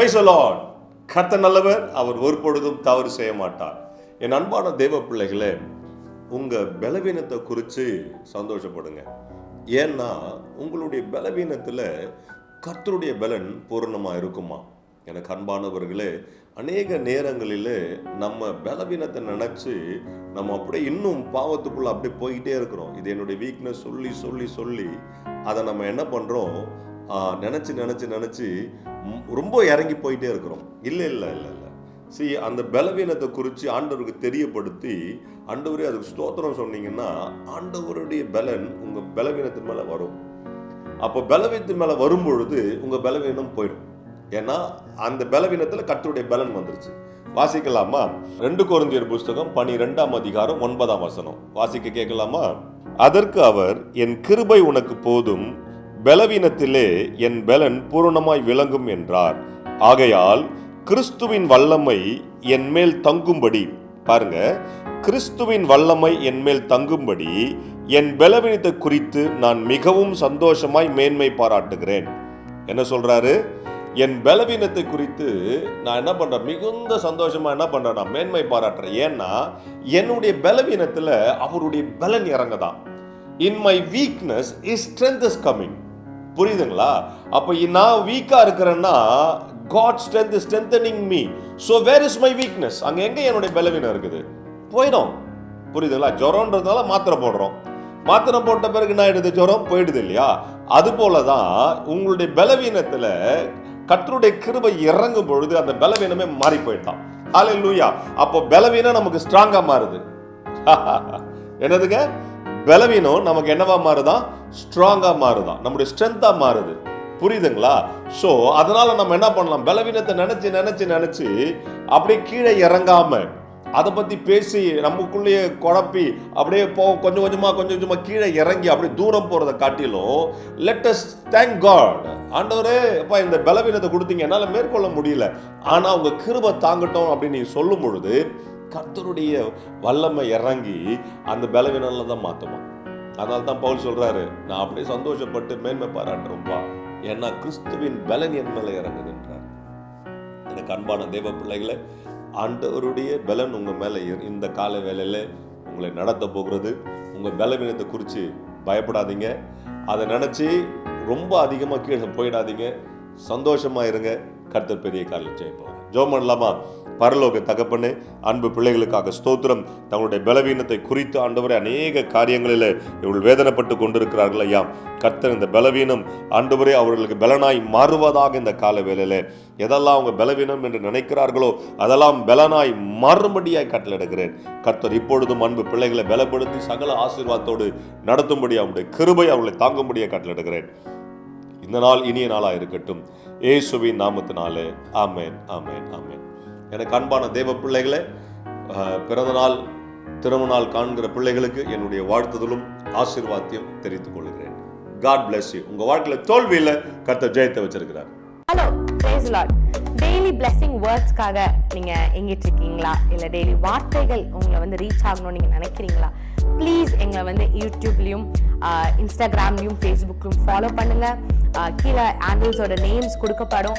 Price allot கத்த நல்லவர் அவர் ஒரு பொழுதும் தவறு செய்ய மாட்டார். என் அன்பான தெய்வ பிள்ளைகளே உங்கள் பலவீனத்தை குறித்து சந்தோஷப்படுங்க. ஏன்னா உங்களுடைய பலவீனத்தில் கர்த்தருடைய பலன் பூரணமாக இருக்குமா? எனக்கு அன்பானவர்களே அநேக நேரங்களில் நம்ம பலவீனத்தை நினச்சி நம்ம அப்படியே இன்னும் பாவத்துக்குள்ளே அப்படியே போய்கிட்டே இருக்கிறோம். இது என்னுடைய வீக்னஸ் சொல்லி சொல்லி சொல்லி அதை நம்ம என்ன பண்ணுறோம் நினச்சி நினச்சி நினச்சி ரொம்ப இறங்கி போயிட்டே இருக்கிறோம். இல்லை இல்லை இல்லை இல்லை. சி அந்த பலவீனத்தை குறித்து ஆண்டவருக்கு தெரியப்படுத்தி ஆண்டவரே அதுக்கு ஸ்தோத்திரம் சொன்னீங்கன்னா ஆண்டவருடைய பலன் உங்கள் பலவீனத்தின் மேலே வரும். அப்போ பலவீனத்தின் மேலே வரும் பொழுது உங்கள் பலவீனம் போயிடும். ஏன்னா அந்த பலவீனத்தில் கத்தருடைய பலன் வந்துருச்சு. வாசிக்கலாமா? ரெண்டு குழந்தையர் புஸ்தகம் பனிரெண்டாம் அதிகாரம் ஒன்பதாம் வசனம். வாசிக்க கேட்கலாமா? அதற்கு அவர் என் கிருபை உனக்கு போதும் பலவீனத்திலே என் பலன் பூரணமாய் விளங்கும் என்றார். ஆகையால் கிறிஸ்துவின் வல்லமை என் மேல் தங்கும்படி பாருங்க கிறிஸ்துவின் வல்லமை என் மேல் தங்கும்படி என் பலவீனத்தை குறித்து நான் மிகவும் சந்தோஷமாய் மேன்மை பாராட்டுகிறேன். என்ன சொல்றாரு? என் பலவீனத்தை குறித்து நான் என்ன பண்றேன்? மிகுந்த சந்தோஷமா என்ன பண்றேன் நான் மேன்மை பாராட்டுறேன். ஏன்னா என்னுடைய பலவீனத்துல அவருடைய பலன் இறங்குதான். In my weakness is strength is coming புரியுதுங்களா? அப்போ நான் வீக்காக இருக்கிறேன்னா God strength strengthening me so where is my weakness அங்கே எங்கே என்னுடைய பலவீனம் இருக்குது? போயிடும். புரியுதுங்களா? ஜுரம்ன்றதுனால மாத்திரை போடுறோம். மாத்திரை போட்ட பிறகு என்ன ஆயிடுது? ஜுரம் போயிடுது இல்லையா? அது போல தான் உங்களுடைய பலவீனத்தில் கற்றுடைய கிருபை இறங்கும் பொழுது அந்த பலவீனமே மாறி போயிட்டான். ஹாலே லூயா அப்போ பலவீனம் நமக்கு ஸ்ட்ராங்காக மாறுது. என்னதுங்க? பலவீனம் நமக்கு என்னவா மாறுதான் ஸ்ட்ராங்கா மாறுதான் நம்முடைய ஸ்ட்ரென்த்தா மாறுது. புரியுதுங்களா? ஸோ அதனால நம்ம என்ன பண்ணலாம்? பலவீனத்தை நினைச்சு நினைச்சு நினைச்சு அப்படியே கீழே இறங்காம அதை பத்தி பேசி நமக்குள்ளேயே குழப்பி அப்படியே போ கொஞ்சம் கொஞ்சமா கொஞ்சம் கொஞ்சமா கீழே இறங்கி அப்படியே தூரம் போறதை காட்டிலும் லெட்டஸ்ட் தேங்க் காட் ஆண்டவரே இப்போ இந்த பலவீனத்தை கொடுத்தீங்க. என்னால் மேற்கொள்ள முடியல. ஆனால் உங்க கிருபை தாங்கட்டும் அப்படின்னு நீ சொல்லும் பொழுது கர்த்தருடைய வல்லமை இறங்கி அந்த பலவீனம்ல தான் மாற்றுமா அதனால தான் பவுல் சொல்கிறாரு நான் அப்படியே சந்தோஷப்பட்டு மேன்மை பாராட்டுறோம்பா ஏன்னா கிறிஸ்துவின் பலன் என் மேலே இறங்குதுன்றார் எனக்கு அன்பான தேவ பிள்ளைகளை ஆண்டவருடைய பலன் உங்கள் மேலே இந்த கால வேலையில் உங்களை நடத்த போகிறது. உங்கள் பலவீனத்தை குறித்து பயப்படாதீங்க. அதை நினச்சி ரொம்ப அதிகமாக கீழே போயிடாதீங்க. சந்தோஷமாக இருங்க. கர்த்தர் பெரிய காலில் ஜெயிப்பாங்க ஜோம் பண்ணலாமா? பரலோக தகப்பனே அன்பு பிள்ளைகளுக்காக ஸ்தோத்திரம். தங்களுடைய பலவீனத்தை குறித்து ஆண்டவரை அநேக காரியங்களில் இவர்கள் வேதனைப்பட்டு கொண்டிருக்கிறார்கள் ஐயா. கர்த்தர் இந்த பலவீனம் ஆண்டவரே அவர்களுக்கு பலனாய் மாறுவதாக இந்த கால வேலையில் எதெல்லாம் அவங்க பலவீனம் என்று நினைக்கிறார்களோ அதெல்லாம் பலனாய் மாறும்படியாய் கட்டளிடுகிறேன் கர்த்தர் இப்பொழுதும் அன்பு பிள்ளைகளை பலப்படுத்தி சகல ஆசீர்வாதத்தோடு நடத்தும்படி அவருடைய கிருபை அவர்களை தாங்கும்படியாக கட்டளிடுகிறேன் இந்த நாள் இனிய நாளாக இருக்கட்டும். ஏசுவின் நாமத்தினாலே. ஆமேன் ஆமேன் ஆமேன். எனக்கு அன்பான தேவ பிள்ளைகளே பிறந்தநாள் பிறந்த நாள் நாள் காண்கிற பிள்ளைகளுக்கு என்னுடைய வாழ்த்துதலும் ஆசீர்வாத்தியம் தெரிவித்துக் கொள்கிறேன். காட் பிளஸ் யூ உங்க வாழ்க்கையில தோல்வியில கர்த்தர் ஜெயத்தை வச்சிருக்கிறார். Hello praise Lord daily blessing வேர்ட்ஸ்க்காக நீங்க எங்கிட்டு இருக்கீங்களா? இல்ல டெய்லி வார்த்தைகள் உங்களை வந்து ரீச் ஆகணும்னு நீங்க நினைக்கிறீங்களா? ப்ளீஸ் எங்களை வந்து யூடியூப்லேயும் இன்ஸ்டாகிராம்லேயும் ஃபேஸ்புக்லையும் ஃபாலோ பண்ணுங்கள் கீழே ஆண்டில்ஸோட நேம்ஸ் கொடுக்கப்படும்.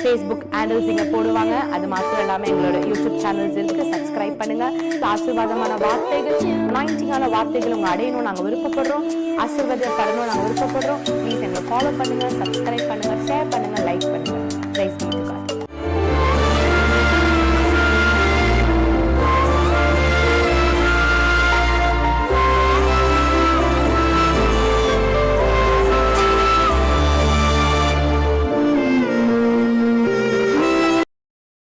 ஃபேஸ்புக் ஹேண்டில்ஸ் இங்கே போடுவாங்க. அது மாத்திரம் இல்லாமல் எங்களோட யூடியூப் சேனல்ஸ் இருக்கு. சப்ஸ்கிரைப் பண்ணுங்க. ஆசீர்வாதமான வார்த்தைகள் அனாயிண்டிங்கான வார்த்தைகள் உங்க அடையணும் நாங்கள் விருப்பப்படுறோம். ஆசீர்வாதப்படணும் நாங்கள் விருப்பப்படுறோம். ப்ளீஸ் எங்களை ஃபாலோ பண்ணுங்க சப்ஸ்கிரைப் பண்ணுங்க ஷேர் பண்ணுங்க லைக் பண்ணுங்க.